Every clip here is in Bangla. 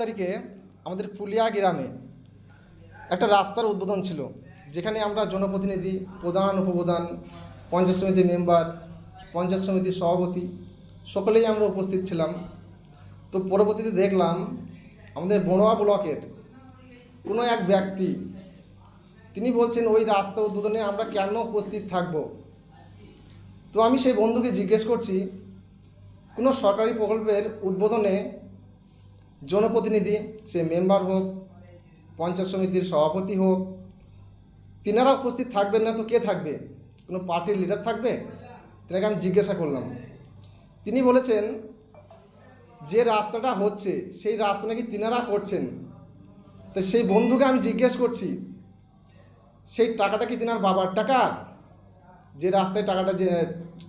তারিখে আমাদের পুলিয়া গ্রামে একটা রাস্তার উদ্বোধন ছিল, যেখানে আমরা জনপ্রতিনিধি, প্রধান, উপপ্রধান, পঞ্চায়েত সমিতির মেম্বার, পঞ্চায়েত সমিতির সভাপতি সকলেই আমরা উপস্থিত ছিলাম। তো পরবর্তীতে দেখলাম আমাদের বড়োয়া ব্লকের কোনো এক ব্যক্তি, তিনি বলছেন, ওই রাস্তা উদ্বোধনে আমরা কেন উপস্থিত থাকব? তো আমি সেই বন্ধুকে জিজ্ঞেস করছি, কোনো সরকারি প্রকল্পের উদ্বোধনে জনপ্রতিনিধি, সে মেম্বার হোক, পঞ্চায়েত সমিতির সভাপতি হোক, তিনারা উপস্থিত থাকবেন না তো কে থাকবে? কোনো পার্টির লিডার থাকবে? তেনাকে আমি জিজ্ঞাসা করলাম। তিনি বলেছেন, যে রাস্তাটা হচ্ছে, সেই রাস্তা নাকি তিনারা করছেন। তো সেই বন্ধুকে আমি জিজ্ঞেস করছি, সেই টাকাটা কি তিনার বাবার টাকা? যে রাস্তায় টাকাটা যে,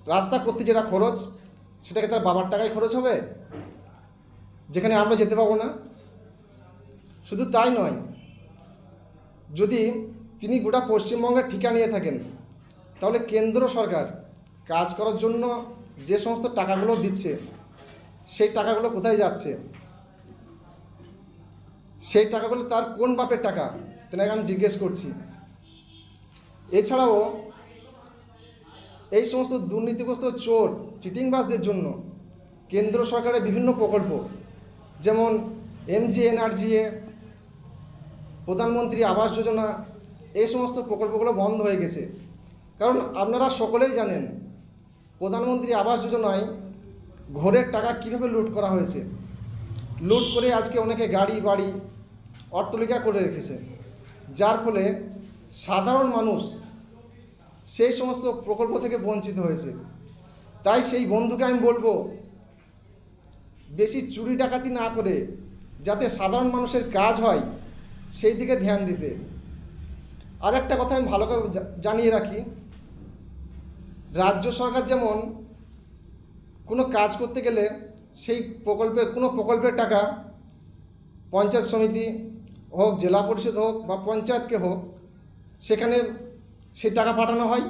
রাস্তা করতে যেটা খরচ সেটাকে তার বাবার টাকায় খরচ হবে? যেখানে আমরা যেতে পারব না। শুধু তাই নয়, যদি তিনি গোটা পশ্চিমবঙ্গের ঠিকা নিয়ে থাকেন, তাহলে কেন্দ্র সরকার কাজ করার জন্য যে সমস্ত টাকাগুলো দিচ্ছে, সেই টাকাগুলো কোথায় যাচ্ছে? সেই টাকাগুলো তার কোন বাপের টাকা? তেনাকে আমি জিজ্ঞেস করছি। এছাড়াও এই সমস্ত দুর্নীতিগ্রস্ত চোর, চিটিংবাজদের জন্য কেন্দ্র সরকারের বিভিন্ন প্রকল্প যেমন এমজিএনআরজিএ প্রধানমন্ত্রী আবাস যোজনা, এই সমস্ত প্রকল্পগুলো বন্ধ হয়ে গেছে। কারণ আপনারা সকলেই জানেন, প্রধানমন্ত্রী আবাস যোজনায় ঘরের টাকা কীভাবে লুট করা হয়েছে। লুট করে আজকে অনেকে গাড়ি, বাড়ি, অট্টলিকা করে রেখেছে। যার ফলে সাধারণ মানুষ সেই সমস্ত প্রকল্প থেকে বঞ্চিত হয়েছে। তাই সেই বন্ধুকে আমি বলব বেশি চুরি ডাকাতি না করে যাতে সাধারণ মানুষের কাজ হয়, সেই দিকে ধ্যান দিতে। আর একটা কথা আমি ভালো করে জানিয়ে রাখি। রাজ্য সরকার যেমন কোনো কাজ করতে গেলে সেই প্রকল্পের, কোনো প্রকল্পের টাকা পঞ্চায়েত সমিতি হোক, জেলা পরিষদ হোক বা পঞ্চায়েতকে হোক, সেখানে সেই টাকা পাঠানো হয়।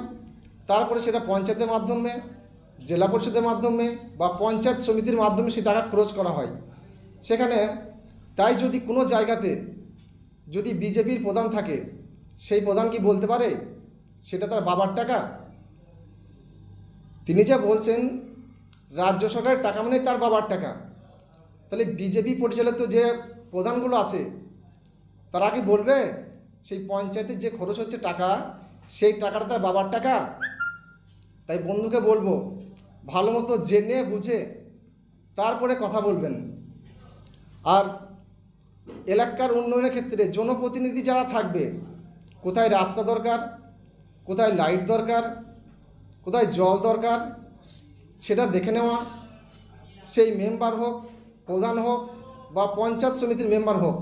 তারপরে সেটা পঞ্চায়েতের মাধ্যমে জেলা পরিষদের মাধ্যমে বা পঞ্চায়েত সমিতির মাধ্যমে সে টাকা খরচ করা হয়। সেখানে তাই যদি কোনো জায়গাতে যদি বিজেপির প্রধান থাকে, সেই প্রধান কি বলতে পারে? সেটা তার বাবার টাকা? তিনি যা বলছেন, রাজ্য সরকারের টাকা মানে তার বাবার টাকা। তাহলে বিজেপি পরিচালিত যে প্রধানগুলো আছে, তারা কি বলবে? সেই পঞ্চায়েতের যে খরচ হচ্ছে টাকা, সেই টাকাটা তার বাবার টাকা? তাই বন্ধুকে বলব ভালো মতো জেনে বুঝে তারপরে কথা বলবেন। আর এলাকার উন্নয়নের ক্ষেত্রে জনপ্রতিনিধি যারা থাকবে, কোথায় রাস্তা দরকার, কোথায় লাইট দরকার, কোথায় জল দরকার, সেটা দেখে নেওয়া। সেই মেম্বার হোক, প্রধান হোক বা পঞ্চায়েত সমিতির মেম্বার হোক,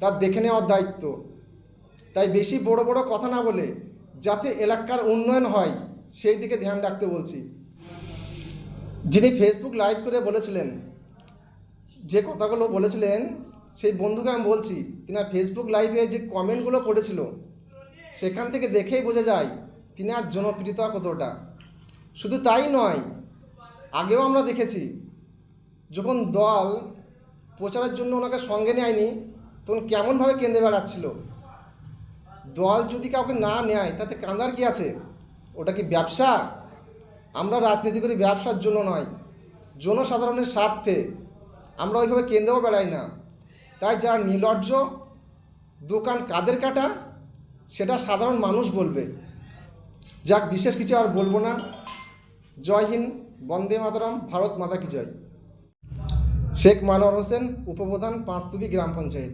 তার দেখে নেওয়ার দায়িত্ব। তাই বেশি বড় বড় কথা না বলে যাতে এলাকার উন্নয়ন হয়, সেই দিকে ধ্যান রাখতে বলছি। যিনি ফেসবুক লাইভ করে বলেছিলেন, যে কথাগুলো বলেছিলেন, সেই বন্ধুকে আমি বলছি তিনার ফেসবুক লাইভে যে কমেন্টগুলো করেছিল, সেখান থেকে দেখেই বোঝা যায় তিনার জনপ্রিয়তা কতটা। শুধু তাই নয়, আগেও আমরা দেখেছি, যখন দল প্রচারের জন্য ওনাকে সঙ্গে নেয়নি, তখন কেমনভাবে কেঁদে বেড়াচ্ছিল? দল যদি কাউকে না নেয়, তাতে কান্দার কি আছে? ওটা কি ব্যবসা? আমরা রাজনীতি করি ব্যবসার জন্য নয়, জনসাধারণের স্বার্থে। আমরা ওইভাবে কেন্দ্রেও বেড়াই না। তাই যারা নির্লজ্জ, দোকান কাদের কাটা, সেটা সাধারণ মানুষ বলবে। যাক, বিশেষ কিছু আর বলব না। জয় হিন্দ, বন্দে মাতরম, ভারত মাতা কি জয়। শেখ মানোয়ার হোসেন, উপপ্রধান পাঁচতুবি গ্রাম পঞ্চায়েত।